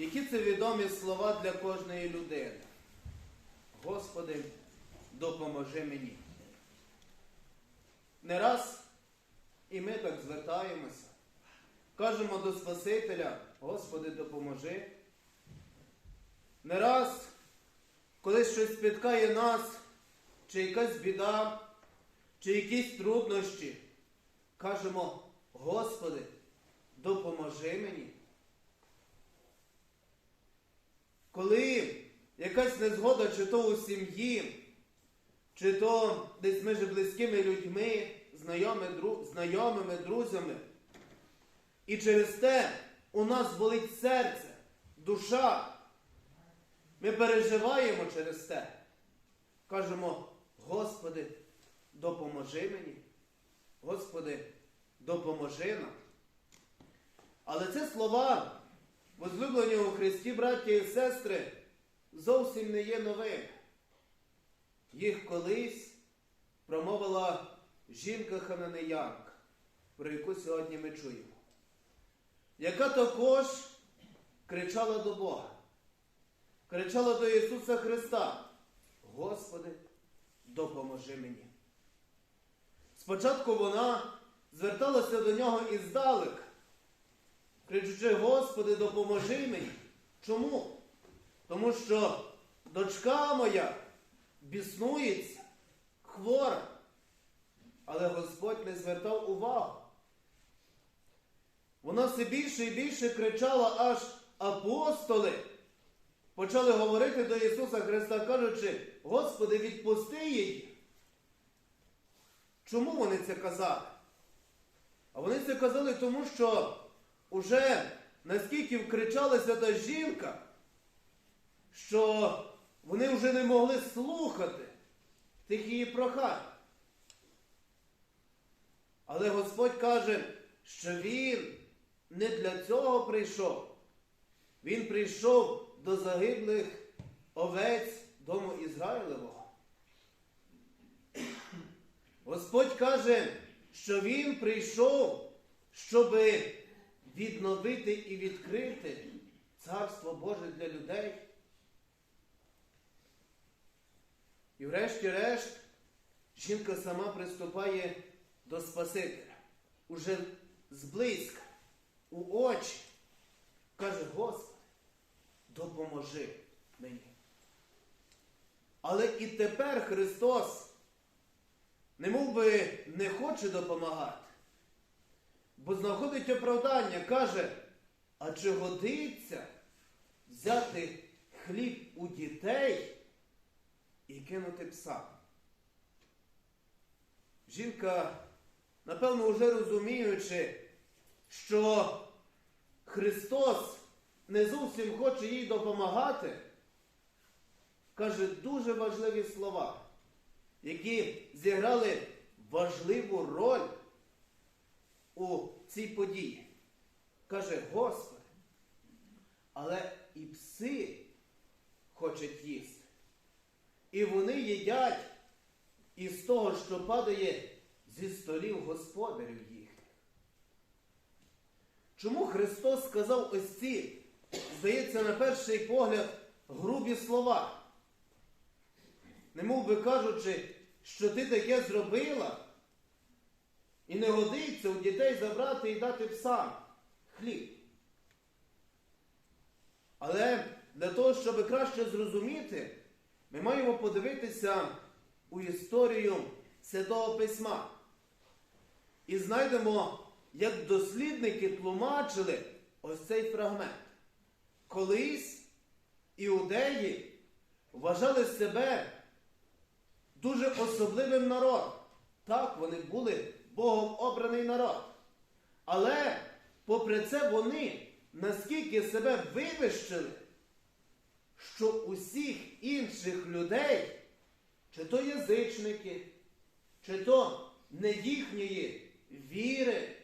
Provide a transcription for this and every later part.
Які це відомі слова для кожної людини? Господи, допоможи мені. Не раз і ми так звертаємося. Кажемо до Спасителя, Господи, допоможи. Не раз, коли щось спіткає нас, чи якась біда, чи якісь труднощі, кажемо, Господи, допоможи мені. Коли якась незгода, чи то у сім'ї, чи то десь між близькими людьми, знайомими, дру- знайомими, друзями, і через те у нас болить серце, душа. Ми переживаємо через те. Кажемо, Господи, допоможи мені. Господи, допоможи нам. Але це слова, возлюблені у Христі, браття і сестри, зовсім не є новими. Їх колись промовила жінка Хананеянка, про яку сьогодні ми чуємо, яка також кричала до Бога, кричала до Ісуса Христа, Господи, допоможи мені. Спочатку вона зверталася до нього іздалек, кричучи, Господи, допоможи мені. Чому? Тому що дочка моя біснується, хвора, але Господь не звертав увагу. Вона все більше і більше кричала, аж апостоли почали говорити до Ісуса Христа, кажучи, Господи, відпусти її. Чому вони це казали? А вони це казали тому, що уже наскільки вкричалася та жінка, що вони вже не могли слухати тих її прохань. Але Господь каже, що Він не для цього прийшов. Він прийшов до загиблих овець дому Ізраїлевого. Господь каже, що Він прийшов, щоб відновити і відкрити Царство Боже для людей. І врешті-решт жінка сама приступає до Спасителя. Уже зблизька, у очі. Каже, Господи, допоможи мені. Але і тепер Христос немов би не хоче допомагати, бо знаходить оправдання, каже, а чи годиться взяти хліб у дітей і кинути пса? Жінка, напевно, вже розуміючи, що Христос не зовсім хоче їй допомагати, каже дуже важливі слова, які зіграли важливу роль у цій події. Каже, Господи, але і пси хочуть їсти. І вони їдять із того, що падає зі столів господарів їхніх. Чому Христос сказав ось ці, здається, на перший погляд, грубі слова? Не мов би кажучи, що ти таке зробила, і не годиться у дітей забрати і дати псам хліб. Але для того, щоб краще зрозуміти, ми маємо подивитися у історію Святого Письма. І знайдемо, як дослідники тлумачили ось цей фрагмент. Колись іудеї вважали себе дуже особливим народом. Так, вони були Богом обраний народ. Але, попри це, вони наскільки себе вивищили, що усіх інших людей, чи то язичники, чи то не їхньої віри,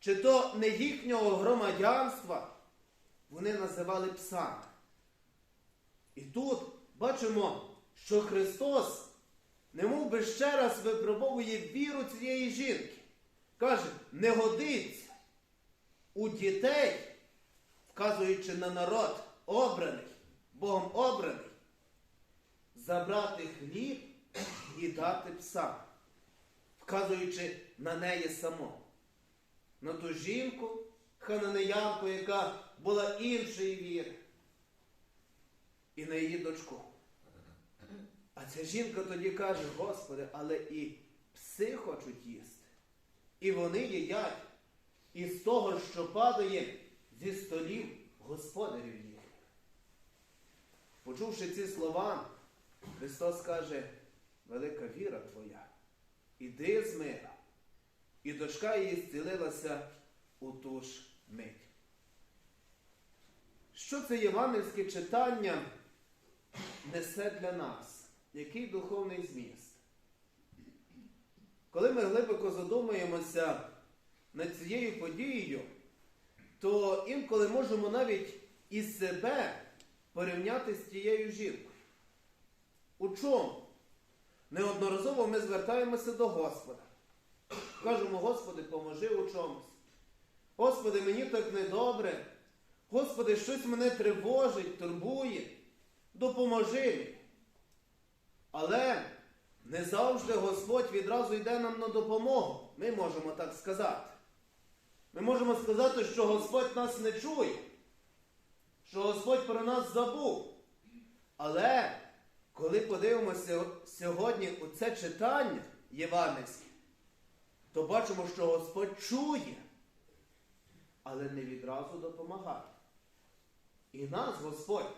чи то не їхнього громадянства, вони називали псами. І тут бачимо, що Христос немов би ще раз випробовує віру цієї жінки. каже, не годиться у дітей, вказуючи на народ обраний, Богом обраний, забрати хліб і дати псам, вказуючи на неї саму, на ту жінку, хананеянку, яка була іншої віри, і на її дочку. А ця жінка тоді каже, Господи, але і пси хочуть їсти. І вони їдять із того, що падає зі столів господарів їх. Почувши ці слова, Христос каже, велика віра твоя, іди з миром. І дочка її зцілилася у ту ж мить. Що це євангельське читання несе для нас? Який духовний зміст? Коли ми глибоко задумуємося над цією подією, то інколи можемо навіть і себе порівняти з тією жінкою. У чому? Неодноразово ми звертаємося до Господа. Кажемо, Господи, поможи у чомусь. Господи, мені так недобре. Господи, щось мене тривожить, турбує. Допоможи. Але не завжди Господь відразу йде нам на допомогу. Ми можемо так сказати. Ми можемо сказати, що Господь нас не чує, що Господь про нас забув. Але коли подивимося сьогодні у це читання євангельське, то бачимо, що Господь чує, але не відразу допомагає. І нас Господь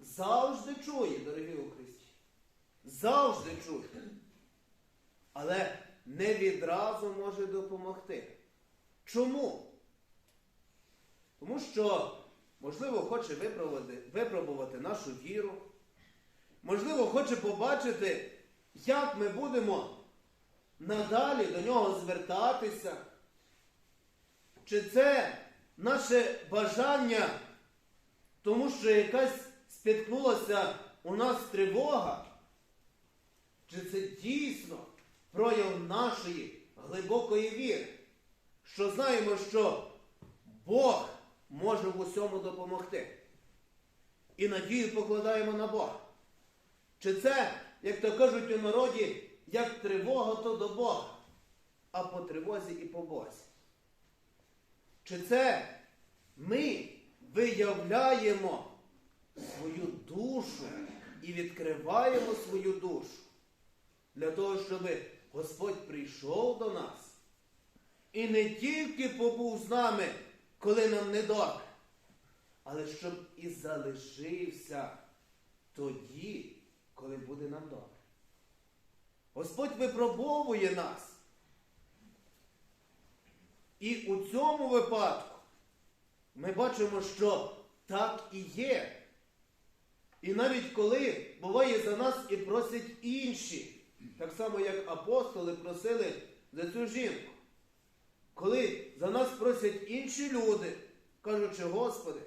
завжди чує, дорогі у Христі. Завжди чує. Але не відразу може допомогти. Чому? Тому що, можливо, хоче випробувати нашу віру. Можливо, хоче побачити, як ми будемо надалі до нього звертатися. Чи це наше бажання, тому що якась спіткнулася у нас тривога? Чи це дійсно прояв нашої глибокої віри? Що знаємо, що Бог може в усьому допомогти. І надію покладаємо на Бога. Чи це, як то кажуть у народі, як тривога, то до Бога, а по тривозі і по Бозі? Чи це ми виявляємо свою душу і відкриваємо свою душу для того, щоб Господь прийшов до нас і не тільки побув з нами, коли нам не добре, але щоб і залишився тоді, коли буде нам добре. Господь випробовує нас. І у цьому випадку ми бачимо, що так і є. І навіть коли буває за нас і просять інші, так само як апостоли просили за цю жінку. Коли за нас просять інші люди, кажучи, Господи,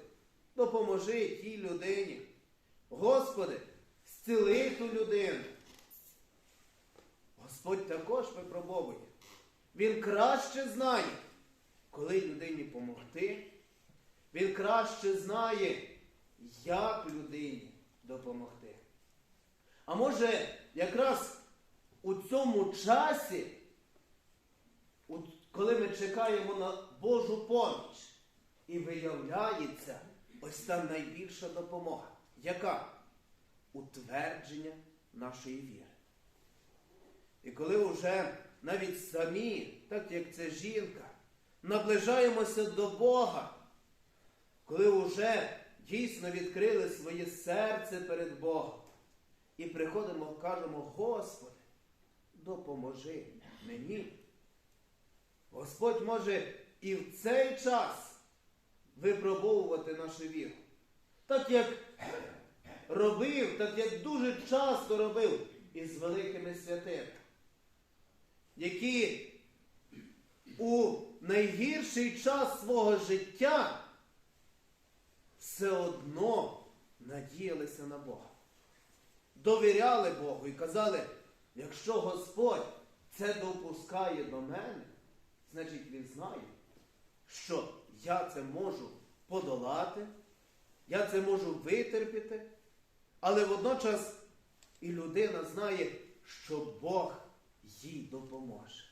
допоможи тій людині. Господи, зціли ту людину. Господь також випробовує. Він краще знає, коли людині допомогти. Він краще знає, як людині допомогти. А може, якраз у цьому часі, коли ми чекаємо на Божу поміч, і виявляється ось та найбільша допомога. Яка? Утвердження нашої віри. І коли вже навіть самі, так як це жінка, наближаємося до Бога, коли вже дійсно відкрили своє серце перед Богом і приходимо, кажемо, Господи, допоможи мені. Господь може і в цей час випробовувати нашу віру. Так як робив, так як дуже часто робив із великими святими, які у найгірший час свого життя все одно надіялися на Бога. Довіряли Богу і казали, якщо Господь це допускає до мене, значить він знає, що я це можу подолати, я це можу витерпіти, але водночас і людина знає, що Бог їй допоможе.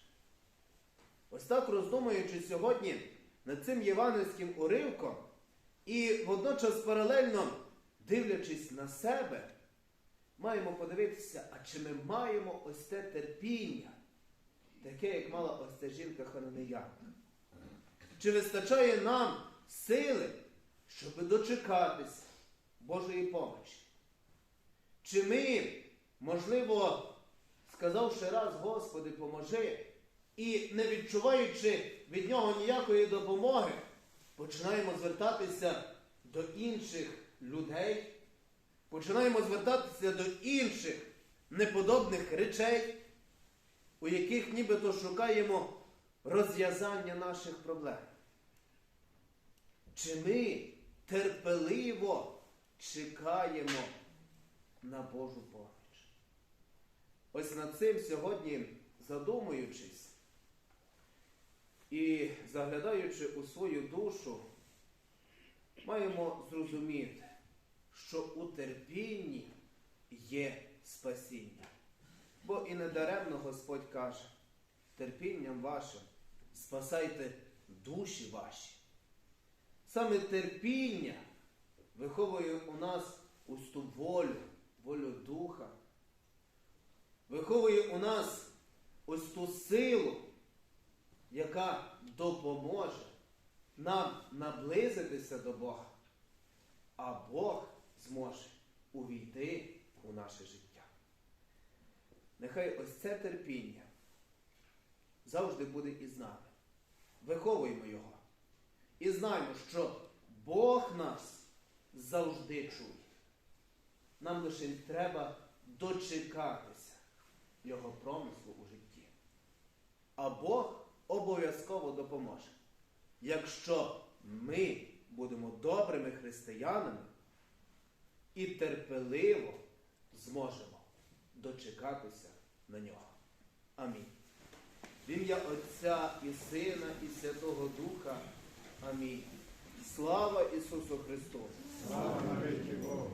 Ось так роздумуючи сьогодні над цим євангельським уривком і водночас паралельно дивлячись на себе, маємо подивитися, а чи ми маємо ось те терпіння, таке, як мала ось ця жінка хананеянка. Чи вистачає нам сили, щоб дочекатися Божої помочі? Чи ми, можливо, сказавши раз, Господи, поможи, і не відчуваючи від нього ніякої допомоги, починаємо звертатися до інших людей, починаємо звертатися до інших неподобних речей, у яких нібито шукаємо розв'язання наших проблем. Чи ми терпеливо чекаємо на Божу поміч? Ось над цим сьогодні задумуючись і заглядаючи у свою душу, маємо зрозуміти, що у терпінні є спасіння. Бо і недаремно Господь каже, терпінням вашим спасайте душі ваші. Саме терпіння виховує у нас ось ту волю, волю духа, виховує у нас ось ту силу, яка допоможе нам наблизитися до Бога, а Бог зможе увійти у наше життя. Нехай ось це терпіння завжди буде із нами. Виховуємо його. І знаємо, що Бог нас завжди чує. Нам лише треба дочекатися Його промислу у житті. А Бог обов'язково допоможе. Якщо ми будемо добрими християнами і терпеливо зможемо дочекатися на нього. Амінь. В ім'я Отця і Сина, і Святого Духа. Амінь. Слава Ісусу Христу! Слава навіки Богу.